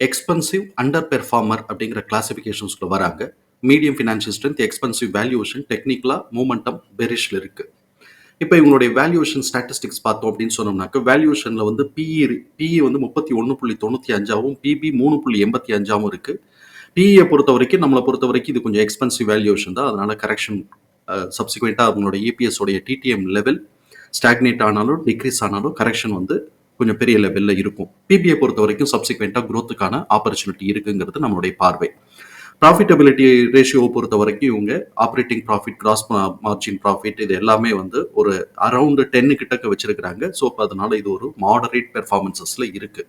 Expensive under performer அப்படிங்கிற கிளாசிஃபிகேஷன்ஸ்ல வராங்க. Medium financial strength expensive valuation டெக்னிக்கலாக மூமெண்டம் பெரிஷில் இருக்குது இப்போ இவங்களுடைய வேல்யூவேஷன் ஸ்டாட்டிஸ்டிக்ஸ் பார்த்தோம் அப்படின்னு சொன்னோம்னாக்க வேல்யூஷனில் வந்து பிஇ பிஇ வந்து முப்பத்தி ஒன்று புள்ளி தொண்ணூற்றி அஞ்சாவும் பிபி மூணு புள்ளி எண்பத்தி அஞ்சாவும் இருக்குது பிஇயை பொறுத்த வரைக்கும் நம்மளை பொறுத்த வரைக்கும் இது கொஞ்சம் எக்ஸ்பென்சிவ் வேல்யூஷன் தான். அதனால கரெக்ஷன் சப்சிக்வெண்ட்டாக அவங்களோட இபிஎஸ் உடைய டிடிஎம் லெவல் ஸ்டாக்னேட் ஆனாலும் டிக்ரீஸ் ஆனாலும் கரெக்ஷன் வந்து கொஞ்சம் பெரிய லெவலில் இருக்கும். பிபிஐ பொறுத்த வரைக்கும் சப்சிக்வெண்ட்டாக க்ரோத்துக்கான ஆப்பர்ச்சுனிட்டி இருக்குங்கிறது நம்மளுடைய பார்வை. ப்ராஃபிட்டபிலிட்டி ரேஷியோவை பொறுத்த வரைக்கும் இவங்க operating profit gross margin profit இது எல்லாமே வந்து ஒரு அரௌண்டு டென்னு கிட்டக்க வச்சிருக்கிறாங்க. ஸோ அப்போ அதனால இது ஒரு மாடரேட் பெர்ஃபார்மன்சஸில் இருக்கு.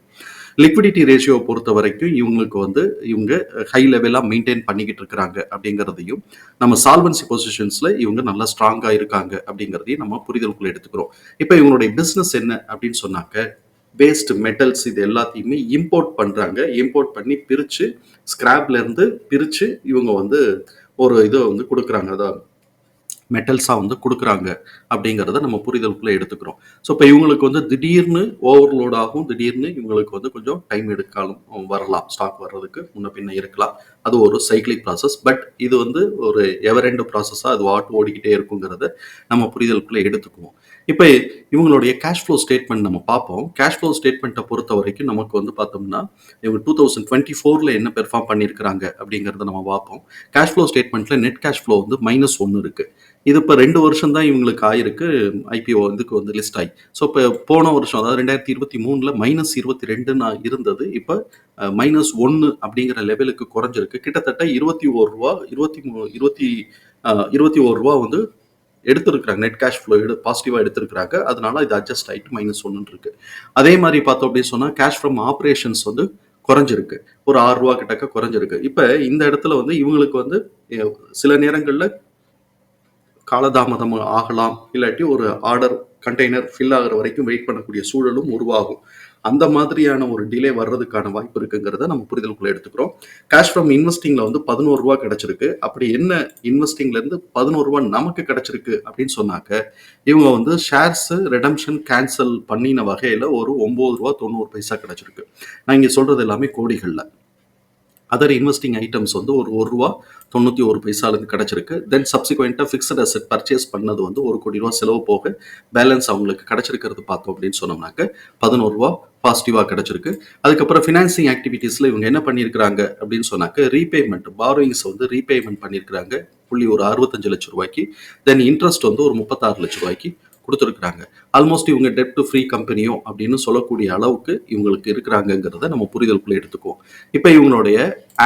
லிக்விடிட்டி ரேஷியோவை பொறுத்த வரைக்கும் இவங்களுக்கு வந்து இவங்க ஹை லெவலாக மெயின்டைன் பண்ணிக்கிட்டு இருக்கிறாங்க அப்படிங்கிறதையும் நம்ம சால்வன்சி பொசிஷன்ஸில் இவங்க நல்லா ஸ்ட்ராங்காக இருக்காங்க அப்படிங்கிறதையும் நம்ம புரிதலுக்குள்ள எடுத்துக்கிறோம். இப்போ இவங்களுடைய பிஸ்னஸ் என்ன அப்படின்னு சொன்னாக்க வேஸ்ட் மெட்டல்ஸ் இது எல்லாத்தையுமே இம்போர்ட் பண்ணுறாங்க இம்போர்ட் பண்ணி பிரித்து ஸ்க்ராப்லேருந்து பிரித்து இவங்க வந்து ஒரு இதை வந்து கொடுக்குறாங்க. அதான் மெட்டல்ஸாக வந்து கொடுக்குறாங்க அப்படிங்கிறத நம்ம புரிதலுக்குள்ளே எடுத்துக்கிறோம். ஸோ இப்போ இவங்களுக்கு வந்து திடீர்னு ஓவர்லோட் ஆகும். திடீர்னு இவங்களுக்கு வந்து கொஞ்சம் டைம் எடுக்காலும் வரலாம். ஸ்டாக் வர்றதுக்கு முன்ன பின்ன இருக்கலாம். அது ஒரு சைக்கிளிக் ப்ராசஸ் பட் இது வந்து ஒரு எவரெண்டு ப்ராசஸாக அது வாட்டு ஓடிக்கிட்டே இருக்குங்கிறத நம்ம புரிதலுக்குள்ளே எடுத்துக்குவோம். இப்போ இவங்களுடைய கேஷ் ஃப்ளோ ஸ்டேட்மெண்ட் நம்ம பார்ப்போம். கேஷ் ஃப்ளோ ஸ்டேட்மெண்ட்டை பொறுத்த வரைக்கும் நமக்கு வந்து பார்த்தோம்னா இவங்க டூ தௌசண்ட் டுவெண்ட்டி ஃபோரில் என்ன பெர்ஃபார்ம் பண்ணியிருக்கிறாங்க அப்படிங்கிறத நம்ம பார்ப்போம். கேஷ் ஃப்ளோ ஸ்டேட்மெண்ட்டில் நெட் கேஷ் ஃப்ளோ வந்து மைனஸ் ஒன்று இருக்குது இது இப்போ ரெண்டு வருஷம் தான் இவங்களுக்கு ஆயிருக்கு. ஐபிஓ இதுக்கு வந்து லிஸ்ட் ஆகி ஸோ இப்போ போன வருஷம் அதாவது ரெண்டாயிரத்தி இருபத்தி மூணில் மைனஸ் இருபத்தி ரெண்டுன்னு இருந்தது. இப்போ மைனஸ் ஒன்று அப்படிங்கிற லெவலுக்கு குறைஞ்சிருக்கு. கிட்டத்தட்ட இருபத்தி ஒரு ரூபா இருபத்தி மூ இருபத்தி இருபத்தி ஒரு ரூபா வந்து எடுத்திருக்கிறாங்க. நெட் கேஷ் ஃப்ளோ எடு பாசிட்டிவாக எடுத்திருக்கிறாங்க. அதனால இது அட்ஜஸ்ட் ஆகிட்டு மைனஸ் ஒன்று இருக்கு. அதே மாதிரி பார்த்தோம் அப்படின்னு சொன்னால் கேஷ் ஃப்ரம் ஆப்ரேஷன்ஸ் வந்து குறைஞ்சிருக்கு. ஒரு ஆறு ரூபா கிட்டக்க குறைஞ்சிருக்கு. இப்போ இந்த இடத்துல வந்து இவங்களுக்கு வந்து சில நேரங்களில் காலதாமதம் ஆகலாம். இல்லாட்டி ஒரு ஆர்டர் கண்டெய்னர் ஃபில் ஆகிற வரைக்கும் வெயிட் பண்ணக்கூடிய சூழலும் உருவாகும். அந்த மாதிரியான ஒரு டிலே வர்றதுக்கான வாய்ப்பு இருக்குங்கிறத நம்ம புரிதலுக்குள்ள எடுத்துக்கிறோம். கேஷ் ஃப்ரம் இன்வெஸ்டிங்ல வந்து பதினோரு ரூபா கிடைச்சிருக்கு. அப்படி என்ன இன்வெஸ்டிங்ல இருந்து பதினோரு ரூபா நமக்கு கிடைச்சிருக்கு அப்படின்னு சொன்னாக்க இவங்க வந்து ஷேர்ஸ் ரெடம்ஷன் கேன்சல் பண்ணின வகையில ஒரு ஒன்பது ரூபா தொண்ணூறு பைசா கிடைச்சிருக்கு. நான் இங்க சொல்றது எல்லாமே கோடிகள்ல. அதர் இன்வெஸ்டிங் ஐட்டம்ஸ் வந்து ஒரு ஒரு ரூபா தொண்ணூற்றி ஒரு பைசாலேருந்து கிடச்சிருக்கு. தென் சப்சிக்வெண்ட்டாக ஃபிக்ஸட் அசெட் பர்ச்சேஸ் பண்ணது வந்து ஒரு கோடி ரூபா செலவு போக பேலன்ஸ் அவங்களுக்கு கிடச்சிருக்கிறது பார்த்தோம் அப்படின்னு சொன்னோம்னாக்க பதினோரு ரூபா பாசிட்டிவாக கிடச்சிருக்கு. அதுக்கப்புறம் ஃபினான்சிங் ஆக்டிவிட்டீஸில் இவங்க என்ன பண்ணியிருக்கிறாங்க அப்படின்னு சொன்னாக்க ரீபேமெண்ட் பாரோயிங்ஸ் வந்து ரீபேமெண்ட் பண்ணியிருக்கிறாங்க. புள்ளி ஒரு அறுபத்தஞ்சு லட்ச ரூபாய்க்கு. தென் இன்ட்ரெஸ்ட் வந்து ஒரு முப்பத்தாறு லட்ச ரூபாய்க்கு கொடுத்துருக்குறாங்க. ஆல்மோஸ்ட் இவங்க டெப்ட் டு ஃப்ரீ கம்பெனியோ அப்படின்னு சொல்லக்கூடிய அளவுக்கு இவங்களுக்கு இருக்கிறாங்கங்கிறத நம்ம புரிதலுக்குள்ளே எடுத்துக்குவோம். இப்போ இவங்களுடைய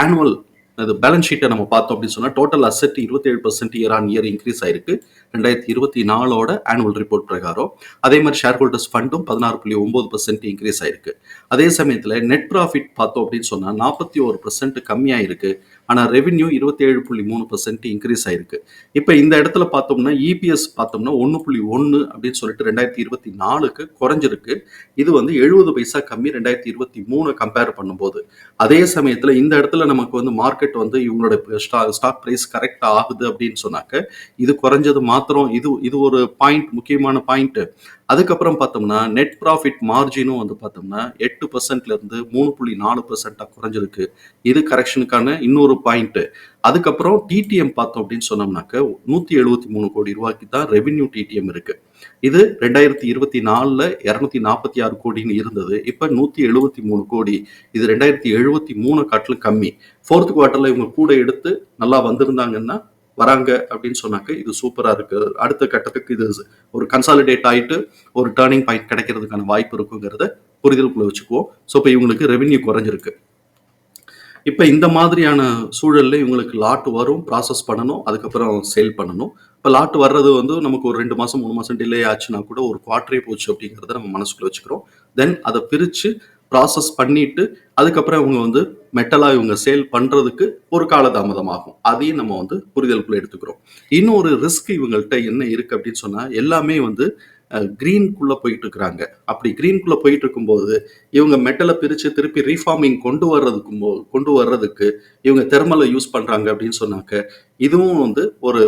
ஆனுவல் அது பேலன்ஸ் ஷீட்டை நம்ம பார்த்தோம் அப்படின்னு சொன்னால் டோட்டல் அசெட் இருபத்தி ஏழு percent year on year increase ஆயிருக்கு. ரெண்டாயிரத்தி இருபத்தி நாலோட ஆனுவல் ரிப்போர்ட் பிரகாரம். அதே மாதிரி ஷேர் ஹோல்டர்ஸ் ஃபண்டும் பதினாறு புள்ளி ஒன்பது பர்சன்ட் இன்க்ரீஸ் ஆயிருக்கு. அதே சமயத்தில் நெட் ப்ராஃபிட் பார்த்தோம் அப்படின்னு சொன்னால் நாற்பத்தி ஒரு பர்சன்ட் கம்மியாக இருக்கு ஆனால் ரெவென்யூ இருபத்தேழு புள்ளி மூணு பர்சன்ட் இன்க்ரீஸ் ஆயிருக்கு. இப்போ இந்த இடத்துல பார்த்தோம்னா இபிஎஸ் பார்த்தோம்னா ஒன்று புள்ளி ஒன்று அப்படின்னு சொல்லிட்டு ரெண்டாயிரத்தி இருபத்தி நாலுக்கு குறைஞ்சிருக்கு. இது வந்து எழுபது பைசா கம்மி ரெண்டாயிரத்தி இருபத்தி மூணு கம்பேர் பண்ணும்போது. அதே சமயத்தில் இந்த இடத்துல நமக்கு வந்து மார்க்கெட் வந்து இவங்களோட ஸ்டாக் ப்ரைஸ் கரெக்ட் ஆகுது அப்படின்னு சொன்னாக்க இது குறைஞ்சது மாத்திரம் இது இது ஒரு பாயிண்ட் முக்கியமான பாயிண்ட் அதுக்கப்புறம் பார்த்தோம்னா நெட் ப்ராஃபிட் மார்ஜினும் வந்து பார்த்தோம்னா எட்டு பர்சன்ட்லேருந்து மூணு புள்ளி நாலு பர்சன்ட்டாக குறைஞ்சிருக்கு. இது கரெக்ஷனுக்கான இன்னொரு பாயிண்ட்டு அதுக்கப்புறம் டிடிஎம் பார்த்தோம் அப்படின்னு சொன்னோம்னாக்க நூற்றி எழுபத்தி மூணு கோடி ரூபாய்க்கு தான் ரெவின்யூ டிடிஎம் இருக்குது இது ரெண்டாயிரத்தி இருபத்தி நாலில் இரநூத்தி நாற்பத்தி ஆறு கோடின்னு இருந்தது. இப்போ நூற்றி எழுபத்தி மூணு கோடி. இது ரெண்டாயிரத்தி எழுபத்தி மூணு காட்டிலும் கம்மி. ஃபோர்த் குவார்ட்டரில் இவங்க கூட எடுத்து நல்லா வந்திருந்தாங்கன்னா வராங்க அப்படின்னு சொன்னாக்க இது சூப்பரா இருக்கு. அடுத்த கட்டத்துக்கு இது ஒரு கன்சாலிடேட் ஆயிட்டு ஒரு டேர்னிங் பாயிண்ட் கிடைக்கிறதுக்கான வாய்ப்பு இருக்குங்கிறத புரிதலுக்குள்ள வச்சுக்குவோம். ஸோ இப்போ இவங்களுக்கு ரெவென்யூ குறைஞ்சிருக்கு. இப்போ இந்த மாதிரியான சூழல்ல இவங்களுக்கு லாட் வரும் ப்ராசஸ் பண்ணணும் அதுக்கப்புறம் சேல் பண்ணணும். இப்போ லாட் வர்றது வந்து நமக்கு ஒரு ரெண்டு மாதம் மூணு மாதம் டிலே ஆச்சுன்னா கூட ஒரு குவார்டரே போச்சு அப்படிங்கிறத நம்ம மனசுக்குள்ள வச்சுக்கிறோம். தென் அதை பிரித்து ப்ராசஸ் பண்ணிட்டு அதுக்கப்புறம் இவங்க வந்து மெட்டலாக இவங்க சேல் பண்ணுறதுக்கு ஒரு காலதாமதம் ஆகும் அதையும் நம்ம வந்து புரிதலுக்குள்ளே எடுத்துக்கிறோம். இன்னொரு ரிஸ்க் இவங்கள்ட்ட என்ன இருக்குது அப்படின்னு சொன்னால் எல்லாமே வந்து க்ரீன்குள்ளே போயிட்டு இருக்கிறாங்க அப்படி க்ரீன்குள்ளே போயிட்டு இருக்கும்போது இவங்க மெட்டலை பிரித்து திருப்பி ரீஃபார்மிங் கொண்டு வர்றதுக்கு கொண்டு வர்றதுக்கு இவங்க தெர்மலை யூஸ் பண்ணுறாங்க அப்படின்னு சொன்னாக்க இதுவும் வந்து ஒரு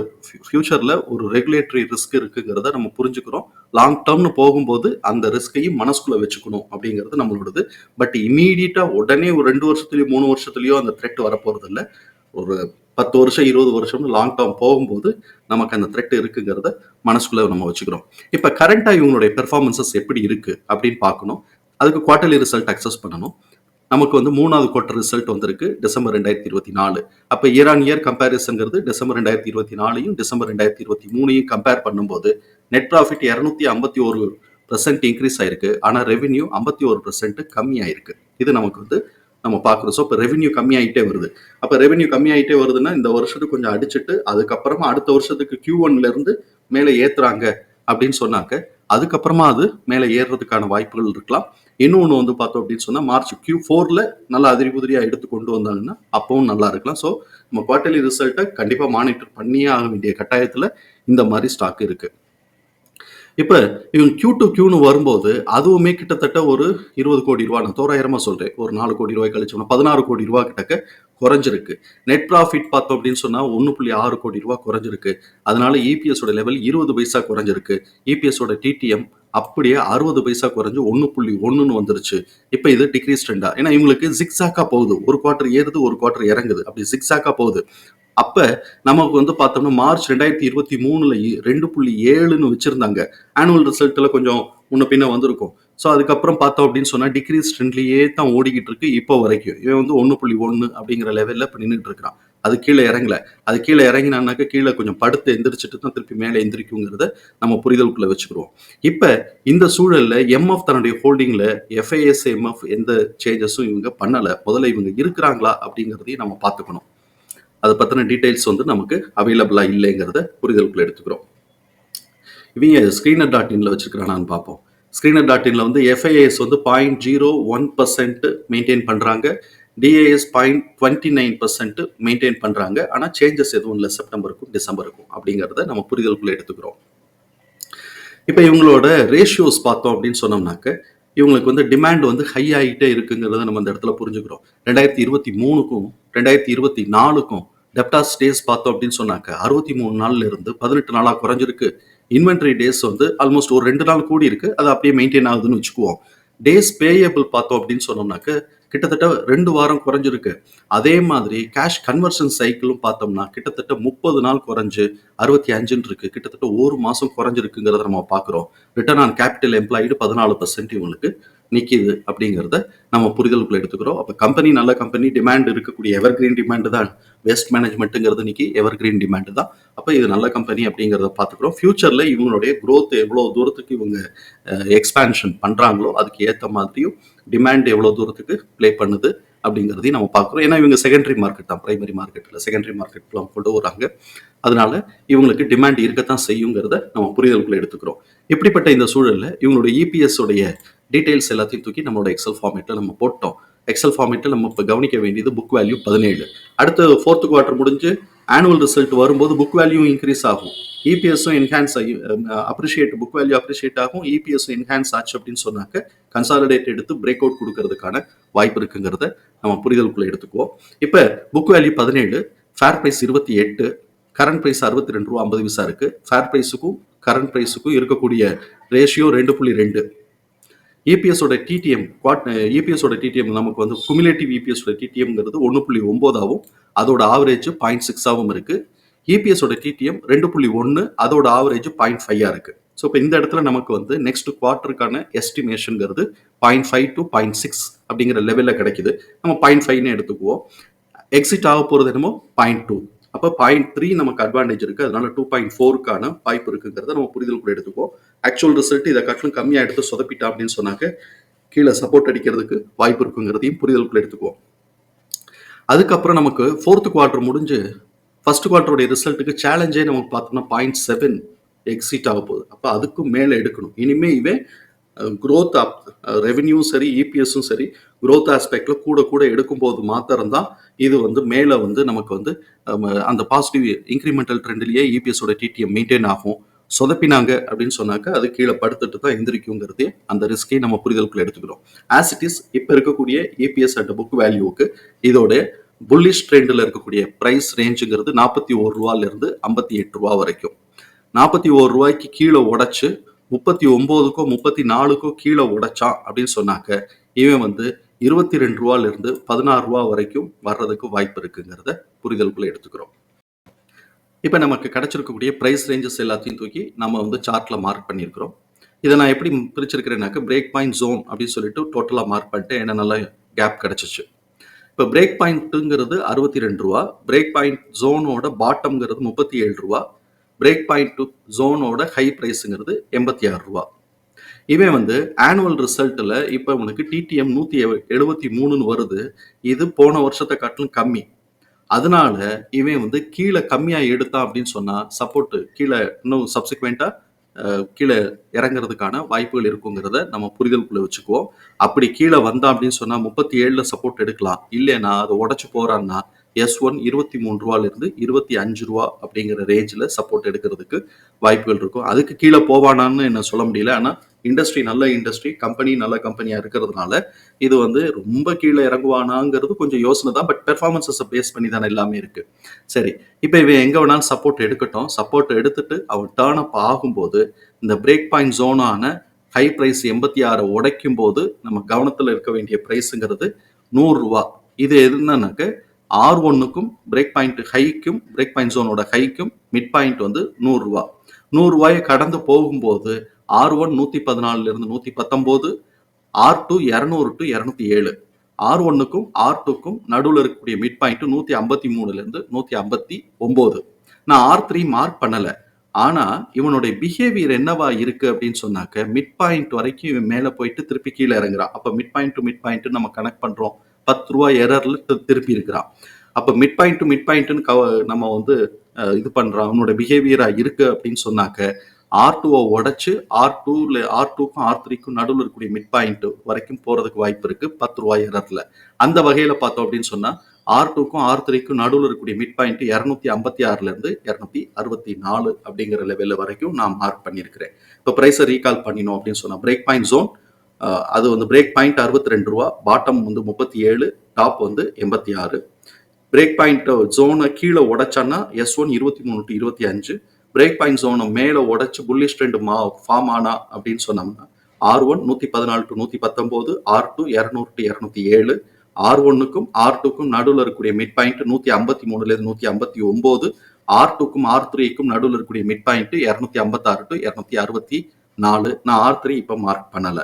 ஃப்யூச்சரில் ஒரு ரெகுலேட்டரி ரிஸ்க் இருக்குங்கிறத நம்ம புரிஞ்சுக்கிறோம். லாங் டேர்ம்னு போகும்போது அந்த ரிஸ்கையும் மனசுக்குள்ளே வச்சுக்கணும் அப்படிங்கிறது நம்மளோடது. பட் இமீடியட்டாக உடனே ஒரு ரெண்டு வருஷத்துலேயோ மூணு வருஷத்துலேயோ அந்த த்ரெட் வரப்போகிறது இல்லை ஒரு பத்து வருஷம் இருபது வருஷம்னு லாங் டேர்ம் போகும்போது நமக்கு அந்த த்ரெட் இருக்குங்கிறத மனசுக்குள்ள நம்ம வச்சுக்கிறோம். இப்போ கரண்டாக இவங்களுடைய பெர்ஃபார்மன்சஸ் எப்படி இருக்கு அப்படின்னு பார்க்கணும். அதுக்கு குவார்டர்லி ரிசல்ட் அக்சஸ் பண்ணணும். நமக்கு வந்து மூணாவது குவார்டர் ரிசல்ட் வந்திருக்கு டிசம்பர் ரெண்டாயிரத்தி இருபத்தி நாலு. அப்போ இயர் ஆன் இயர் கம்பேரிசன்ங்கிறது டிசம்பர் ரெண்டாயிரத்தி இருபத்தி நாலையும் டிசம்பர் ரெண்டாயிரத்தி இருபத்தி மூணையும் கம்பேர் பண்ணும்போது நெட் ப்ராஃபிட் இரநூத்தி ஐம்பத்தி ஒரு பர்சன்ட் இன்க்ரீஸ் ஆயிருக்கு. ஆனால் ரெவென்யூ ஐம்பத்தி ஒரு பர்சன்ட் கம்மி ஆயிருக்கு இது நமக்கு வந்து நம்ம பார்க்குறோம். ஸோ இப்போ ரெவென்யூ கம்மியாயிட்டே வருது. அப்போ ரெவென்யூ கம்மியாயிட்டே வருதுன்னா இந்த வருஷத்துக்கு கொஞ்சம் அடிச்சுட்டு அதுக்கப்புறமா அடுத்த வருஷத்துக்கு கியூ ஒன்ல இருந்து மேலே ஏத்துறாங்க அப்படின்னு சொன்னாக்க அதுக்கப்புறமா அது மேலே ஏறுறதுக்கான வாய்ப்புகள் இருக்கலாம். இன்னொன்று வந்து பார்த்தோம் அப்படின்னு சொன்னால் மார்ச் கியூ ஃபோரில் நல்லா அதிரிபுதிரியாக எடுத்து கொண்டு வந்தாங்கன்னா அப்பவும் நல்லா இருக்கலாம். ஸோ நம்ம குவார்டர்லி ரிசல்ட்டை கண்டிப்பாக மானிட்டர் பண்ணியே ஆக வேண்டிய கட்டாயத்தில் இந்த மாதிரி ஸ்டாக் இருக்குது இப்போ இவங்க கியூ டு கியூன்னு வரும்போது அதுவுமே கிட்டத்தட்ட ஒரு இருபது கோடி ரூபா நான் தோராயிரமாக சொல்கிறேன் ஒரு நாலு கோடி ரூபாய் கழிச்சோம்னா பதினாறு கோடி ரூபா கிட்டக்க குறைஞ்சிருக்கு. நெட் ப்ராஃபிட் பார்த்தோம் அப்படின்னு சொன்னால் ஒன்று புள்ளி ஆறு கோடி ரூபா குறைஞ்சிருக்கு. அதனால இபிஎஸோட லெவல் இருபது பைசா குறைஞ்சிருக்கு. இபிஎஸோட டிடிஎம் அப்படியே அறுபது பைசா குறைஞ்சு ஒன்று புள்ளி ஒன்றுன்னு வந்துருச்சு. இப்போ இது டிக்ரீஸ் ட்ரெண்டா ஏன்னா இவங்களுக்கு ஜிக்ஸாக்கா போகுது. ஒரு குவார்டர் ஏறுது ஒரு குவார்டர் இறங்குது. அப்படி ஜிக்ஸாக்கா போகுது. அப்ப நமக்கு வந்து பார்த்தோம்னா மார்ச் ரெண்டாயிரத்தி இருபத்தி மூணுல ரெண்டு புள்ளி ஏழுன்னு வச்சிருந்தாங்க. ஆனுவல் ரிசல்ட்ல கொஞ்சம் முன்ன பின்ன வந்திருக்கும். ஸோ அதுக்கப்புறம் பார்த்தோம் அப்படின்னு சொன்னா டிக்ரீஸ் ட்ரெண்ட்லயே தான் ஓடிக்கிட்டு இருக்கு இப்போ வரைக்கும். இவன் வந்து ஒன்று புள்ளி ஒன்று அப்படிங்கிற லெவல்ல இப்போ நின்றுட்டு இருக்கிறான். அது கீழே இறங்கல. அது கீழே இறங்கினானாக்க கீழே கொஞ்சம் படுத்து எந்திரிச்சிட்டு தான் திருப்பி மேலே எந்திரிக்குங்கிறத நம்ம புரிதலுக்குள்ள வச்சுக்கிறோம் இப்போ இந்த சூழல்ல எம்எஃப் தன்னுடைய ஹோல்டிங்ல எஃப்ஐஎஸ் எம்எஃப் எந்த சேஞ்சஸும் இவங்க பண்ணல. முதல்ல இவங்க இருக்கிறாங்களா அப்படிங்கிறதையும் நம்ம பார்த்துக்கணும். அதை பற்றின டீட்டெயில்ஸ் வந்து நமக்கு அவைலபிளாக இல்லைங்கிறத புரிதலுக்குள்ள எடுத்துக்கிறோம். இவங்க ஸ்க்ரீனர் டாட் இன்ல வச்சிருக்கிறானான்னு பார்ப்போம். ஸ்க்ரீனர் டாட் இன்ல வந்து எஃப்ஐஎஸ் வந்து point zero one percent maintain பண்ணுறாங்க DAS point twenty nine percent maintain பண்ணுறாங்க ஆனால் சேஞ்சஸ் எதுவும் இல்லை. செப்டம்பருக்கும் டிசம்பருக்கும் அப்படிங்கிறத நம்ம புரிதலுக்குள்ள எடுத்துக்கிறோம். இப்போ இவங்களோட ரேஷியோஸ் பார்த்தோம் அப்படின்னு சொன்னோம்னாக்க இவங்களுக்கு வந்து டிமாண்ட் வந்து ஹை ஆகிட்டே இருக்குங்கிறத நம்ம இந்த இடத்துல புரிஞ்சுக்கிறோம். ரெண்டாயிரத்தி இருபத்தி மூணுக்கும் ரெண்டாயிரத்தி இருபத்தி நாலுக்கும் டெப்டாஸ் டேஸ் பார்த்தோம் அப்படின்னு சொன்னாக்க அறுபத்தி மூணு நாள்ல இருந்து பதினெட்டு நாளாக குறைஞ்சிருக்கு. இன்வென்ட்ரி டேஸ் வந்து ஆல்மோஸ்ட் ஒரு ரெண்டு நாள் கூடி இருக்கு. அது அப்படியே மெயின்டைன் ஆகுதுன்னு வச்சுக்குவோம். டேஸ் பேயபிள் பார்த்தோம் அப்படின்னு சொன்னோம்னாக்க கிட்டத்தட்ட ரெண்டு வாரம் குறைஞ்சிருக்கு. அதே மாதிரி கேஷ் கன்வர்ஷன் சைக்கிளும் பார்த்தோம்னா கிட்டத்தட்ட முப்பது நாள் குறைஞ்சு அறுபத்தி அஞ்சுன்னு இருக்கு கிட்டத்தட்ட ஒரு மாசம் குறைஞ்சிருக்குங்கிறத நம்ம பார்க்குறோம் ரிட்டர்ன் ஆன் கேபிட்டல் எம்ப்ளாய்டு பதினாலு பர்சன்ட் இவங்களுக்கு நிற்கிது அப்படிங்கிறத நம்ம புரிதலுக்குள்ள எடுத்துக்கிறோம். அப்போ கம்பெனி நல்ல கம்பெனி டிமாண்ட் இருக்கக்கூடிய எவர் கிரீன் டிமாண்டு தான். வேஸ்ட் மேனேஜ்மெண்ட்டுங்கிறது இன்னைக்கு எவர் கிரீன் டிமாண்டு தான். அப்போ இது நல்ல கம்பெனி அப்படிங்கிறத பார்த்துக்கிறோம் ஃபியூச்சரில் இவங்களுடைய க்ரோத் எவ்வளோ தூரத்துக்கு இவங்க எக்ஸ்பேன்ஷன் பண்ணுறாங்களோ அதுக்கு ஏற்ற மாதிரியும் டிமாண்ட் எவ்வளோ தூரத்துக்கு ப்ளே பண்ணுது அப்படிங்கிறதையும் நம்ம பார்க்குறோம். ஏன்னா இவங்க செகண்டரி மார்க்கெட் தான் பிரைமரி மார்க்கெட்டில் செகண்டரி மார்க்கெட்லாம் கொண்டு வராங்க. அதனால இவங்களுக்கு டிமாண்ட் இருக்கத்தான் செய்யுங்கிறத நம்ம புரிதலுக்குள்ள எடுத்துக்கிறோம். இப்படிப்பட்ட இந்த சூழலில் இவங்களுடைய இபிஎஸ் உடைய டீட்டெயில்ஸ் எல்லாத்தையும் தூக்கி நம்மளோட எக்ஸல் ஃபார்மேட்டில் நம்ம போட்டோம். எக்ஸல் ஃபார்மேட்டில் நம்ம இப்போ கவனிக்க வேண்டியது புக் வேல்யூ பதினேழு. அடுத்து ஃபோர்த்து குவார்ட்டர் முடிஞ்சு ஆனுவல் ரிசல்ட் வரும்போது புக் வேல்யூ இன்க்ரீஸ் ஆகும். இபிஎஸும் என்ஹான்ஸ் ஆகி அப்ரிஷியேட் புக் வேல்யூ அப்ரிஷியேட் ஆகும். இபிஎஸ்ஸும் என்ஹான்ஸ் ஆச்சு அப்படின்னு சொன்னாக்க கன்சாலிடேட் எடுத்து பிரேக் அவுட் கொடுக்கறதுக்கான வாய்ப்பு இருக்குங்கிறத நம்ம புரிதலுக்குள்ள எடுத்துக்குவோம். இப்போ புக் வேல்யூ பதினேழு ஃபேர் ப்ரைஸ் இருபத்தி எட்டு கரண்ட் ப்ரைஸ் அறுபத்தி ரெண்டு ரூபா ஐம்பது விசா இருக்கு. ஃபேர் ப்ரைஸுக்கும் கரண்ட் ப்ரைஸுக்கும் இருக்கக்கூடிய ரேஷியோ ரெண்டு புள்ளி ரெண்டு. ஏபிஎஸோட டிடிஎம் குவாட் ஏபிஎஸோட டிடிஎம் நமக்கு வந்து குமிலேட்டிவ் இபிஎஸோட டிடிஎம்ங்கிறது ஒன்று புள்ளி ஒம்போதாகவும் அதோட ஆவரேஜ் பாயிண்ட் சிக்ஸாகவும் இருக்குது ஏபிஎஸோட டிடிஎம் ரெண்டு புள்ளி ஒன்று அதோட ஆவரேஜ் பாயிண்ட் ஃபைவாக இருக்குது ஸோ இப்போ இந்த இடத்துல நமக்கு வந்து நெக்ஸ்ட் குவார்ட்டருக்கான எஸ்டிமேஷனுங்கிறது point five to point six அப்படிங்கிற லெவலில் கிடைக்குது. நம்ம பாயிண்ட் ஃபைவ்னு எடுத்துக்குவோம். எக்ஸிட் ஆக போகிறது என்னமோ பாயிண்ட் டூ அப்போ பாயிண்ட் த்ரீ நமக்கு அட்வான்டேஜ் இருக்குது அதனால டூ பாயிண்ட் ஃபோருக்கான வாய்ப்பு இருக்குங்கிறத நம்ம புரிதல் கூட எடுத்துக்குவோம். ஆக்சுவல் ரிசல்ட் இதை கட்டணம் கம்மியாக எடுத்து சொதப்பிட்டா அப்படின்னு சொன்னாக்க கீழே சப்போர்ட் அடிக்கிறதுக்கு வாய்ப்பு இருக்குங்கிறதையும் புரிதலுக்குள்ள எடுத்துக்குவோம். அதுக்கப்புறம் நமக்கு ஃபோர்த்து குவார்ட்டர் முடிஞ்சு ஃபர்ஸ்ட் குவார்ட்டருடைய ரிசல்ட்டுக்கு சேலஞ்சே நமக்கு பார்த்தோம்னா பாயிண்ட் செவன் எக்ஸிட் ஆக போகுது. அப்போ அதுக்கும் மேலே எடுக்கணும். இனிமே இவன் க்ரோத் அப் ரெவென்யூவும் சரி இபிஎஸும் சரி க்ரோத் ஆஸ்பெக்டில் கூட கூட எடுக்கும்போது மாத்திரம்தான் இது வந்து மேலே வந்து நமக்கு வந்து அந்த பாசிட்டிவ் இன்க்ரிமெண்டல் ட்ரெண்ட்லேயே இபிஎஸோட டிடிஎம் மெயின்டைன் ஆகும். சொதப்பினாங்க அப்படின்னு சொன்னாக்க அது கீழே படுத்துட்டு தான் எந்திரிக்குங்கிறதே அந்த ரிஸ்கை நம்ம புரிதலுக்குள்ள எடுத்துக்கிறோம். ஆஸ் இட் இஸ் இப்போ இருக்கக்கூடிய இபிஎஸ் அண்ட் புக் வேல்யூவுக்கு இதோட புல்லிஷ் ட்ரெண்டில் இருக்கக்கூடிய ப்ரைஸ் ரேஞ்சுங்கிறது நாற்பத்தி ஒரு ரூபாலேருந்து ஐம்பத்தி எட்டு ரூபா வரைக்கும். நாற்பத்தி ஒரு ரூபாய்க்கு கீழே உடச்சு முப்பத்தி ஒம்போதுக்கோ முப்பத்தி நாலுக்கோ கீழே உடைச்சான் அப்படின்னு சொன்னாக்க இவன் வந்து இருபத்தி ரெண்டு ரூபாலேருந்து பதினாறு ரூபா வரைக்கும் வர்றதுக்கு வாய்ப்பு இருக்குங்கிறத புரிதலுக்குள்ள எடுத்துக்கிறோம். இப்போ நமக்கு கிடைச்சிருக்கக்கூடிய ப்ரைஸ் ரேஞ்சஸ் எல்லாத்தையும் தூக்கி நம்ம வந்து சார்ட்டில் மார்க் பண்ணியிருக்கிறோம். இதை நான் எப்படி பிரிச்சிருக்கிறேன்னாக்க பிரேக் பாயிண்ட் ஜோன் அப்படின்னு சொல்லிட்டு டோட்டலாக மார்க் பண்ணிட்டு என்ன நல்ல கேப் கிடச்சிச்சு. இப்போ பிரேக் பாயிண்ட்டுங்கிறது அறுபத்தி ரெண்டு ரூபா பிரேக் பாயிண்ட் ஜோனோட பாட்டம்ங்கிறது முப்பத்தி ஏழு ரூபா பிரேக் பாயிண்ட் டு ஜோனோட ஹை ப்ரைஸுங்கிறது எண்பத்தி ஆறு ரூபா. இவன் வந்து ஆனுவல் ரிசல்ட்டில் இப்போ உனக்கு டிடிஎம் நூற்றி எழுபத்தி மூணுன்னு வருது. இது போன வருஷத்தை காட்டிலும் கம்மி. அதனால இவன் வந்து கீழே கம்மியாக எடுத்தான் அப்படின்னு சொன்னால் சப்போர்ட்டு கீழே இன்னும் சப்சிக்வெண்ட்டாக கீழே இறங்குறதுக்கான வாய்ப்புகள் இருக்குங்கிறத நம்ம புரிதலுக்குள்ளே வச்சுக்குவோம். அப்படி கீழே வந்தான் அப்படின்னு சொன்னால் முப்பத்தி ஏழில் சப்போர்ட் எடுக்கலாம். இல்லைன்னா அதை உடச்சி போகிறான்னா எஸ் ஒன் இருபத்தி மூணு ரூபாலேருந்து இருபத்தி அஞ்சு ரூபா அப்படிங்கிற ரேஞ்சில் சப்போர்ட் எடுக்கிறதுக்கு வாய்ப்புகள் இருக்கும். அதுக்கு கீழே போவானான்னு என்ன சொல்ல முடியல. ஆனால் இண்டஸ்ட்ரி நல்ல இண்டஸ்ட்ரி கம்பெனி நல்ல கம்பெனியாக இருக்கிறதுனால இது வந்து ரொம்ப கீழே இறங்குவானாங்கிறது கொஞ்சம் யோசனை தான். பட் பெர்ஃபார்மன்ஸஸை பேஸ் பண்ணி தானே எல்லாமே இருக்குது சரி இப்போ இவன் எங்கே வேணாலும் சப்போர்ட் எடுக்கட்டும். சப்போர்ட் எடுத்துட்டு அவன் டேர்ன் அப் ஆகும்போது இந்த பிரேக் பாயிண்ட் ஜோனான ஹை ப்ரைஸ் எண்பத்தி ஆறை உடைக்கும் போது நம்ம கவனத்தில் இருக்க வேண்டிய ப்ரைஸுங்கிறது நூறுரூவா இது எதுனாக்க ஆர் ஒன்னுக்கும் பிரேக் பாயிண்ட் ஹைக்கும் பிரேக் பாயிண்ட் ஜோனோட ஹைக்கும் மிட் பாயிண்ட் வந்து நூறுரூவா. நூறுரூவாயை கடந்து போகும்போது ஆர் ஒன் நூற்றி பதினாலுலேருந்து நூற்றி பத்தொம்போது ஆர் டூ இரநூறு டு இரநூத்தி ஏழு. ஆர் ஒன்னுக்கும் ஆர் டூக்கும் நடுவில் இருக்கக்கூடிய மிட் பாயிண்ட் நூற்றி ஐம்பத்தி மூணுலேருந்து நூற்றி ஐம்பத்தி ஒம்பது. நான் ஆர் த்ரீ மார்க் பண்ணலை. ஆனால் இவனுடைய பிஹேவியர் என்னவா இருக்கு அப்படின்னு சொன்னாக்க மிட் பாயிண்ட் வரைக்கும் இவன் மேலே போயிட்டு திருப்பி கீழே இறங்குறான். அப்போ mid point to mid point நம்ம கனெக்ட் பண்ணுறோம் பத்து ரூபா எரர்ல திருப்பி இருக்கிறான் அப்போ மிட் பாயிண்ட் டு மிட் பாயிண்ட்னு கவ நம்ம வந்து இது பண்ணுறான் அவனோட பிஹேவியரா இருக்கு அப்படின்னு சொன்னாக்க ஆர் டூவை உடச்சு ஆர் டூல ஆர் டூக்கும் ஆர் த்ரீக்கும் நடுவில் இருக்கக்கூடிய மிட் பாயிண்ட் வரைக்கும் போறதுக்கு வாய்ப்பு இருக்கு பத்து ரூபாய் எரர்ல அந்த வகையில பார்த்தோம் அப்படின்னு சொன்னா ஆர் டூக்கும் ஆர் த்ரீக்கும் நடுவில் இருக்கக்கூடிய மிட் பாயிண்ட் இரநூத்தி ஐம்பத்தி ஆறுல இருந்து இரநூத்தி அறுபத்தி நாலு அப்படிங்கிற லெவல்ல வரைக்கும் நான் மார்க் பண்ணியிருக்கிறேன். இப்போ ப்ரைஸை ரீகால் பண்ணினோம் அப்படின்னு சொன்னா பிரேக் பாயிண்ட் ஜோன் அது வந்து பிரேக் பாயிண்ட் அறுபத்தி ரெண்டு ரூபா பாட்டம் வந்து முப்பத்தி ஏழு டாப் வந்து எண்பத்தி ஆறு பிரேக் பாயிண்ட் ஜோனை கீழே உடைச்சான்னா எஸ் ஒன் இருபத்தி மூணு டு இருபத்தி அஞ்சு பிரேக் பாயிண்ட் ஜோனை மேலே உடைச்சு புல்லிஷ் ட்ரெண்ட் மா ஃபார்ம் ஆனா அப்படின்னு சொன்னோம்னா ஆர் ஒன் நூற்றி பதினாலு டு நூற்றி பத்தொம்போது ஆர் டூ இரநூறு டு இரநூத்தி ஏழு ஆர் ஒன்னுக்கும் ஆர் டூக்கும் நடுவில் இருக்கக்கூடிய மிட் பாயிண்ட் நூற்றி ஐம்பத்தி மூணுலேருந்து நூற்றி ஐம்பத்தி ஒம்பது ஆர் டூக்கும் ஆர் த்ரீக்கும் நடுவில் இருக்கக்கூடிய மிட் பாயிண்ட் இரநூத்தி ஐம்பத்தாறு டு இரநூத்தி அறுபத்தி நாலு நான் ஆர் த்ரீ இப்போ மார்க் பண்ணலை.